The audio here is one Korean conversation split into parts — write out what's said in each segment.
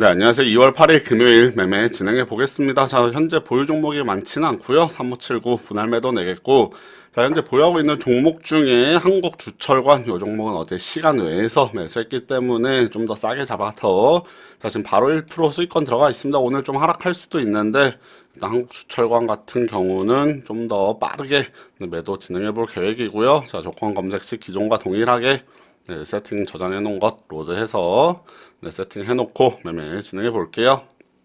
네, 안녕하세요. 2월 8일 금요일 매매 진행해 보겠습니다. 자, 현재 보유 종목이 많지는 않고요. 3579 분할 매도 내겠고, 자, 현재 보유하고 있는 종목 중에 한국 주철관 요 종목은 어제 시간 외에서 매수했기 때문에 좀 더 싸게 잡아서 자, 지금 바로 1% 수익권 들어가 있습니다. 오늘 좀 하락할 수도 있는데 일단 한국 주철관 같은 경우는 좀 더 빠르게 매도 진행해 볼 계획이고요. 자, 조건 검색 시 기존과 동일하게 네, 세팅 저장해 놓은 것 로드 해서 네, 세팅해 놓고 매매 진행해 볼게요.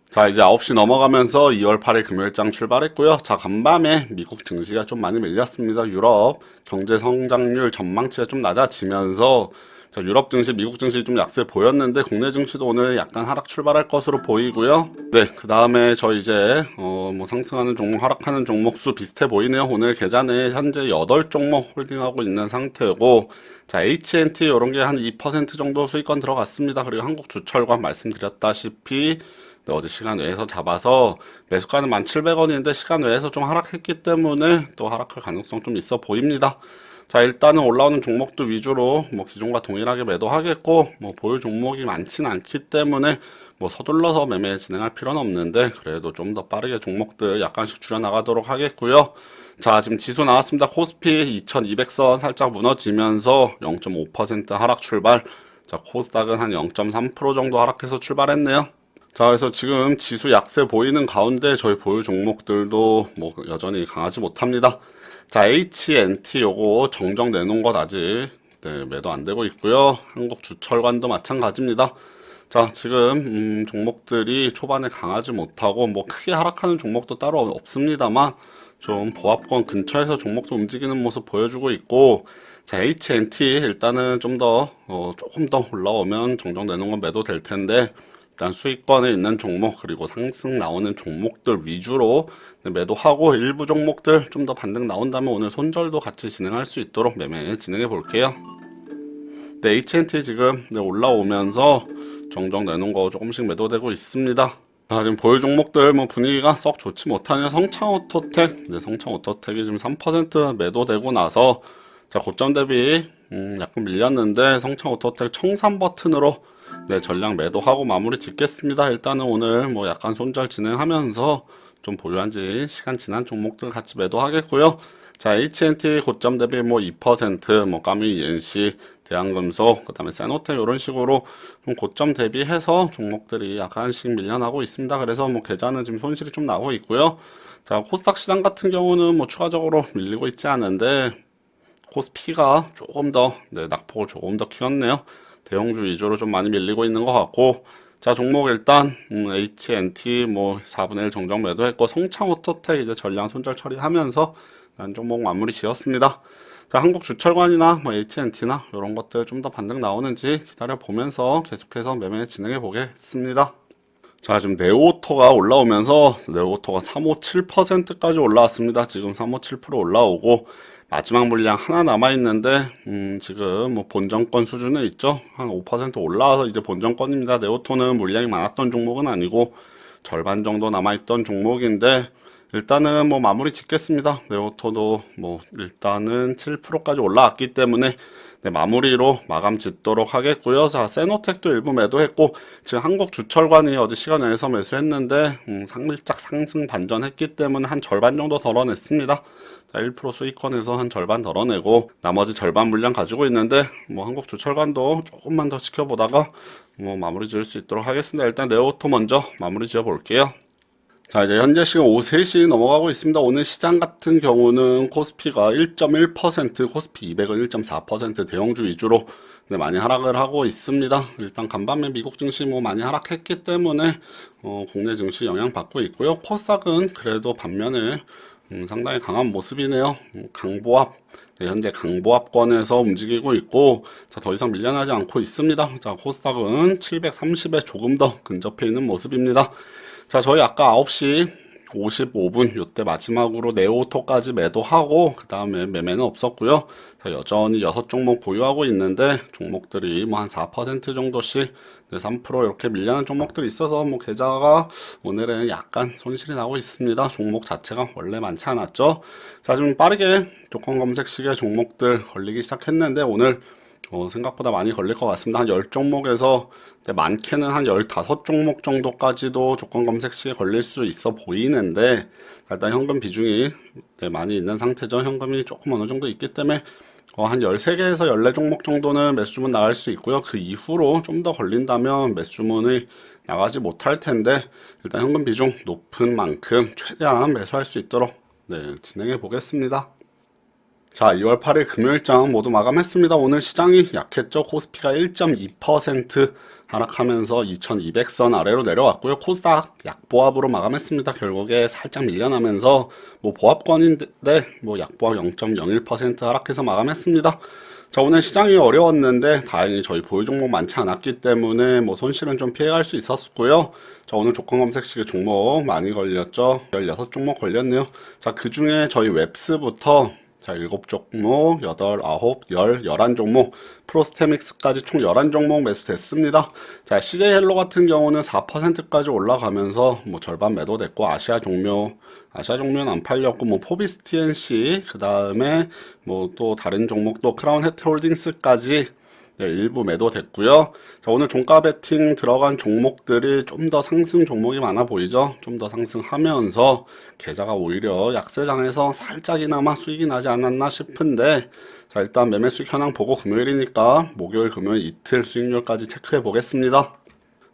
자, 이제 9시 넘어가면서 2월 8일 금요일장 출발했고요. 자, 간밤에 미국 증시가 좀 많이 밀렸습니다. 유럽 경제 성장률 전망치가 좀 낮아지면서 자, 유럽 증시, 미국 증시 좀 약세 보였는데 국내 증시도 오늘 약간 하락 출발할 것으로 보이고요. 네, 그 다음에 저 이제 어, 뭐 상승하는 종목, 하락하는 종목 수 비슷해 보이네요. 오늘 계좌내 현재 8종목 홀딩하고 있는 상태고 자, HNT 이런 게 한 2% 정도 수익권 들어갔습니다. 그리고 한국 주철관 말씀드렸다시피 네, 어제 시간 외에서 잡아서 매수가는 1,700원인데 시간 외에서 좀 하락했기 때문에 또 하락할 가능성 좀 있어 보입니다. 자, 일단은 올라오는 종목도 위주로 뭐 기존과 동일하게 매도하겠고 뭐 보유 종목이 많지는 않기 때문에 뭐 서둘러서 매매 진행할 필요는 없는데 그래도 좀 더 빠르게 종목들 약간씩 줄여 나가도록 하겠고요. 자, 지금 지수 나왔습니다. 코스피 2200선 살짝 무너지면서 0.5% 하락 출발. 자, 코스닥은 한 0.3% 정도 하락해서 출발했네요. 자, 그래서 지금 지수 약세 보이는 가운데 저희 보유 종목들도 뭐 여전히 강하지 못합니다. 자, HNT 요거 정정 내놓은 것 아직 네, 매도 안 되고 있고요. 한국 주철관도 마찬가지입니다. 자, 지금 음, 종목들이 초반에 강하지 못하고 뭐 크게 하락하는 종목도 따로 없습니다만 좀 보합권 근처에서 종목도 움직이는 모습 보여주고 있고 자, HNT 일단은 좀더 어, 조금 더 올라오면 정정되는 건 매도 될 텐데 일단 수익권에 있는 종목 그리고 상승 나오는 종목들 위주로 네, 매도하고 일부 종목들 좀 더 반등 나온다면 오늘 손절도 같이 진행할 수 있도록 매매 진행해 볼게요. 네, HNT 지금 네, 올라오면서 정정 내놓은 거 조금씩 매도되고 있습니다. 자, 지금 보유 종목들 뭐 분위기가 썩 좋지 못하냐 성창오토텍, 네, 성창오토텍이 지금 3% 매도되고 나서 자 고점 대비 음, 약간 밀렸는데 성창오토텍 청산 버튼으로 네, 전량 매도하고 마무리 짓겠습니다. 일단은 오늘 뭐 약간 손절 진행하면서 좀 보유한 지 시간 지난 종목들 같이 매도하겠고요. 자, HNT 고점 대비 뭐 2%, 뭐 까미 ENC, 대한금속, 그다음에 세노텍 이런 식으로 좀 고점 대비해서 종목들이 약간씩 밀려나고 있습니다. 그래서 뭐 계좌는 지금 손실이 좀 나고 있고요. 자, 코스닥 시장 같은 경우는 뭐 추가적으로 밀리고 있지 않은데 코스피가 조금 더 네, 낙폭을 조금 더 키웠네요. 대형주 위주로 좀 많이 밀리고 있는 것 같고 자 종목 일단 음, HNT 뭐 4분의 1 정정 매도했고 성창오토텍 이제 전량 손절 처리하면서 난 종목 마무리 지었습니다. 자 한국 주철관이나 뭐 HNT나 이런 것들 좀 더 반등 나오는지 기다려 보면서 계속해서 매매 진행해 보겠습니다. 자, 지금 네오토가 올라오면서 네오토가 357%까지 올라왔습니다. 지금 357% 올라오고 마지막 물량 하나 남아 있는데 음, 지금 뭐 본정권 수준에 있죠. 한 5% 올라와서 이제 본정권입니다. 네오토는 물량이 많았던 종목은 아니고 절반 정도 남아 있던 종목인데 일단은 뭐 마무리 짓겠습니다. 네오토도 뭐 일단은 7%까지 올라왔기 때문에 네, 마무리로 마감 짓도록 하겠고요. 자, 세노텍도 일부 매도했고 지금 한국 주철관이 어제 시간 내에서 매수했는데 음, 상밀작 상승 반전했기 때문에 한 절반 정도 덜어냈습니다. 자, 1% 수익권에서 한 절반 덜어내고 나머지 절반 물량 가지고 있는데 뭐 한국 주철관도 조금만 더 지켜보다가 뭐 마무리 지을 수 있도록 하겠습니다. 일단 네오토 먼저 마무리 지어 볼게요. 자, 이제 현재 시간 오후 3시 넘어가고 있습니다. 오늘 시장 같은 경우는 코스피가 1.1%, 코스피 200은 1.4% 대형주 위주로 네, 많이 하락을 하고 있습니다. 일단 간밤에 미국 증시 뭐 많이 하락했기 때문에 어, 국내 증시 영향 받고 있고요. 코스닥은 그래도 반면에 음, 상당히 강한 모습이네요. 음, 강보합, 네, 현재 강보합권에서 움직이고 있고, 자, 더 이상 밀려나지 않고 있습니다. 자, 코스닥은 730에 조금 더 근접해 있는 모습입니다. 자, 저희 아까 9시 55분 요때 마지막으로 네오토까지 매도하고 그 다음에 매매는 없었고요. 자, 여전히 6종목 보유하고 있는데 종목들이 뭐 한 4% 정도씩 네, 3% 이렇게 밀려난 종목들이 있어서 뭐 계좌가 오늘은 약간 손실이 나고 있습니다. 종목 자체가 원래 많지 않았죠. 자, 지금 빠르게 조건 검색 시에 종목들 걸리기 시작했는데 오늘 어, 생각보다 많이 걸릴 것 같습니다. 한 10종목에서 많게는 한 15종목 정도까지도 조건 검색 시에 걸릴 수 있어 보이는데 일단 현금 비중이 네, 많이 있는 상태죠. 현금이 조금 어느 정도 있기 때문에 어, 한 13개에서 14종목 정도는 매수 주문 나갈 수 있고요. 그 이후로 좀 더 걸린다면 매수 주문이 나가지 못할 텐데 일단 현금 비중 높은 만큼 최대한 매수할 수 있도록 네, 진행해 보겠습니다. 자, 2월 8일 금요일장 모두 마감했습니다. 오늘 시장이 약했죠. 코스피가 1.2% 하락하면서 2200선 아래로 내려왔고요. 코스닥 약보합으로 마감했습니다. 결국에 살짝 밀려나면서 뭐 보합권인데 뭐 약보합 0.01% 하락해서 마감했습니다. 자, 오늘 시장이 어려웠는데 다행히 저희 보유 종목 많지 않았기 때문에 뭐 손실은 좀 피해갈 수 있었고요. 자, 오늘 조건 검색 시에 종목 많이 걸렸죠. 16종목 걸렸네요. 자, 그 중에 저희 웹스부터 자, 7종목, 8, 9, 10, 11종목, 프로스테믹스까지 총 11종목 매수됐습니다. 자, CJ 헬로 같은 경우는 4%까지 올라가면서 뭐 절반 매도됐고, 아시아 종묘, 아시아 종묘는 안 팔렸고, 뭐 포비스 TNC, 그 다음에 뭐 또 다른 종목도 크라운 헤트 홀딩스까지 네, 일부 매도됐고요. 자, 오늘 종가 베팅 들어간 종목들이 좀 더 상승 종목이 많아 보이죠? 좀 더 상승하면서 계좌가 오히려 약세장에서 살짝이나마 수익이 나지 않았나 싶은데 자, 일단 매매 수익 현황 보고 금요일이니까 목요일, 금요일 이틀 수익률까지 체크해 보겠습니다.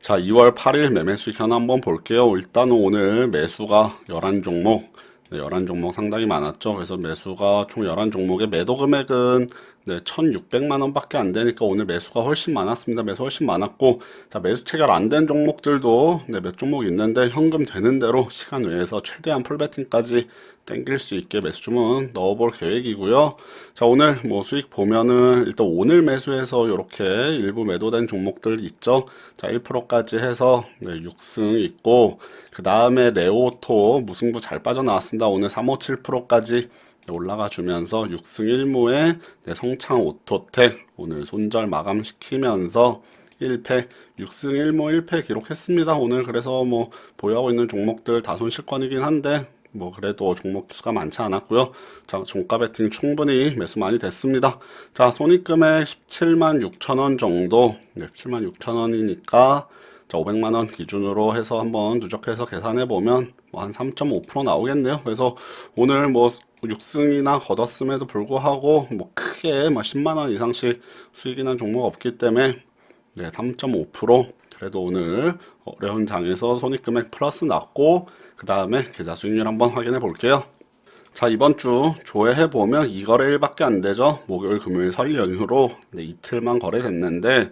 자, 2월 8일 매매 수익 현황 한번 볼게요. 일단은 오늘 매수가 11종목, 네, 11종목 상당히 많았죠. 그래서 매수가 총 11종목의 매도 금액은 네, 1,600만 원밖에 안 되니까 오늘 매수가 훨씬 많았습니다. 매수 훨씬 많았고, 자, 매수 체결 안 된 종목들도 네, 몇 종목 있는데 현금 되는 대로 시간 외에서 최대한 풀베팅까지 땡길 수 있게 매수 주문 넣어볼 계획이고요. 자, 오늘 뭐 수익 보면은 일단 오늘 매수해서 이렇게 일부 매도된 종목들 있죠. 자, 1%까지 해서 네, 6승 있고, 그 다음에 네오토 무승부 잘 빠져나왔습니다. 오늘 357%까지 올라가 주면서 6승 1무에 네, 성창 오토텍 오늘 손절 마감시키면서 1패 6승 1무 1패 기록했습니다. 오늘 그래서 뭐 보유하고 있는 종목들 다 손실권이긴 한데 뭐 그래도 종목 수가 많지 않았고요. 자, 종가 베팅 충분히 매수 많이 됐습니다. 자, 손익금액 17만 6천 원 정도. 네, 17만 6천 원이니까 자, 500만 원 기준으로 해서 한번 누적해서 계산해 보면 뭐 한 3.5% 나오겠네요. 그래서 오늘 뭐 6승이나 거뒀음에도 불구하고 뭐 크게 뭐 10만 원 이상씩 수익이 난 종목 없기 때문에 네, 3.5% 그래도 오늘 어려운 장에서 손익금액 플러스 났고 그 다음에 계좌 수익률 한번 확인해 볼게요. 자 이번 주 조회해 보면 2거래 일밖에 안 되죠. 목요일, 금요일, 설 연휴로 네, 이틀만 거래됐는데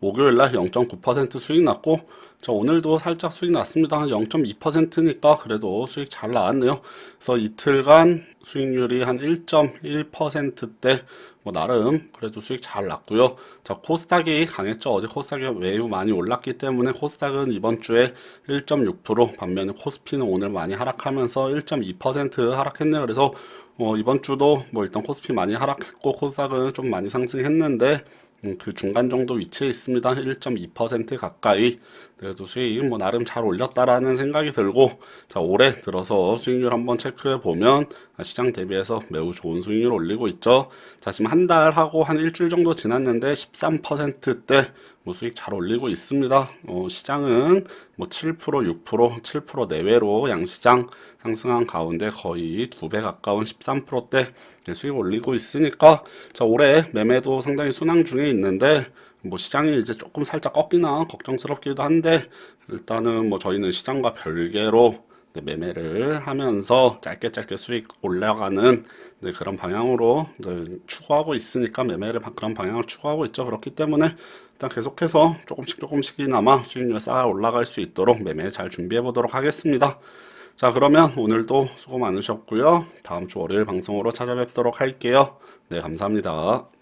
목요일 날 0.9% 수익 났고 저 오늘도 살짝 수익 났습니다. 한 0.2%니까 그래도 수익 잘 나왔네요. 그래서 이틀간 수익률이 한 1.1%대 뭐 나름 그래도 수익 잘 났고요. 자 코스닥이 강했죠. 어제 코스닥이 매우 많이 올랐기 때문에 코스닥은 이번 주에 1.6% 반면에 코스피는 오늘 많이 하락하면서 1.2% 하락했네요. 그래서 어, 이번 주도 뭐 일단 코스피 많이 하락했고 코스닥은 좀 많이 상승했는데 음, 그 중간 정도 위치에 있습니다. 1.2% 가까이. 그래도 수익 뭐 나름 잘 올렸다라는 생각이 들고 자 올해 들어서 수익률 한번 체크해 보면 시장 대비해서 매우 좋은 수익률 올리고 있죠. 자 지금 한 달 하고 한 일주일 정도 지났는데 13%대 뭐 수익 잘 올리고 있습니다. 어, 시장은 뭐 7%, 6%, 7% 내외로 양시장 상승한 가운데 거의 두 배 가까운 13%대 수익 올리고 있으니까 자 올해 매매도 상당히 순항 중에 있는데 뭐 시장이 이제 조금 살짝 꺾이나 걱정스럽기도 한데 일단은 뭐 저희는 시장과 별개로 네, 매매를 하면서 짧게 짧게 수익 올라가는 네, 그런 방향으로 네, 추구하고 있으니까 매매를 그런 방향을 추구하고 있죠. 그렇기 때문에 일단 계속해서 조금씩 조금씩이나마 수익률 쌓아 올라갈 수 있도록 매매 잘 준비해 보도록 하겠습니다. 자 그러면 오늘도 수고 많으셨고요. 다음 주 월요일 방송으로 찾아뵙도록 할게요. 네 감사합니다.